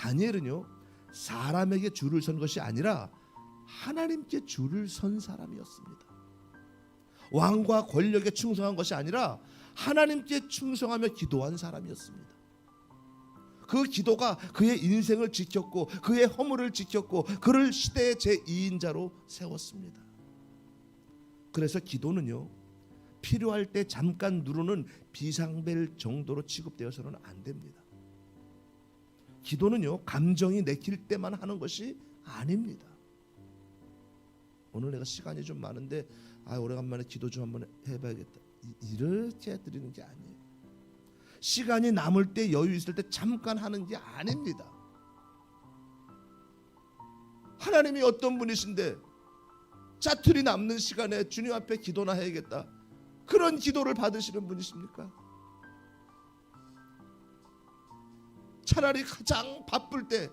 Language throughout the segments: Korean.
다니엘은요 사람에게 줄을 선 것이 아니라 하나님께 줄을 선 사람이었습니다. 왕과 권력에 충성한 것이 아니라 하나님께 충성하며 기도한 사람이었습니다. 그 기도가 그의 인생을 지켰고 그의 허물을 지켰고 그를 시대의 제2인자로 세웠습니다. 그래서 기도는요 필요할 때 잠깐 누르는 비상벨 정도로 취급되어서는 안 됩니다. 기도는요 감정이 내킬 때만 하는 것이 아닙니다. 오늘 내가 시간이 좀 많은데 아 오래간만에 기도 좀 한번 해봐야겠다. 이- 이렇게 드리는 게 아니에요. 시간이 남을 때 여유 있을 때 잠깐 하는 게 아닙니다. 하나님이 어떤 분이신데 짜투리 남는 시간에 주님 앞에 기도나 해야겠다. 그런 기도를 받으시는 분이십니까? 차라리 가장 바쁠 때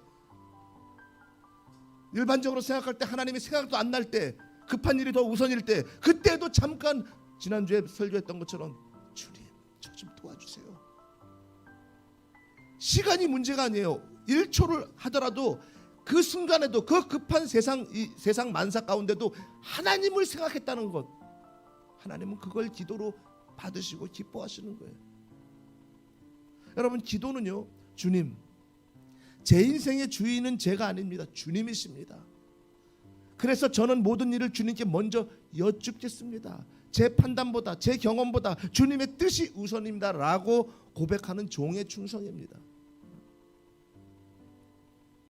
일반적으로 생각할 때 하나님이 생각도 안 날 때 급한 일이 더 우선일 때 그때도 잠깐 지난주에 설교했던 것처럼 주님 저 좀 도와주세요. 시간이 문제가 아니에요. 1초를 하더라도 그 순간에도 그 급한 세상 이 세상 만사 가운데도 하나님을 생각했다는 것. 하나님은 그걸 기도로 받으시고 기뻐하시는 거예요. 여러분 기도는요. 주님 제 인생의 주인은 제가 아닙니다. 주님이십니다. 그래서 저는 모든 일을 주님께 먼저 여쭙겠습니다. 제 판단보다 제 경험보다 주님의 뜻이 우선입니다라고 고백하는 종의 충성입니다.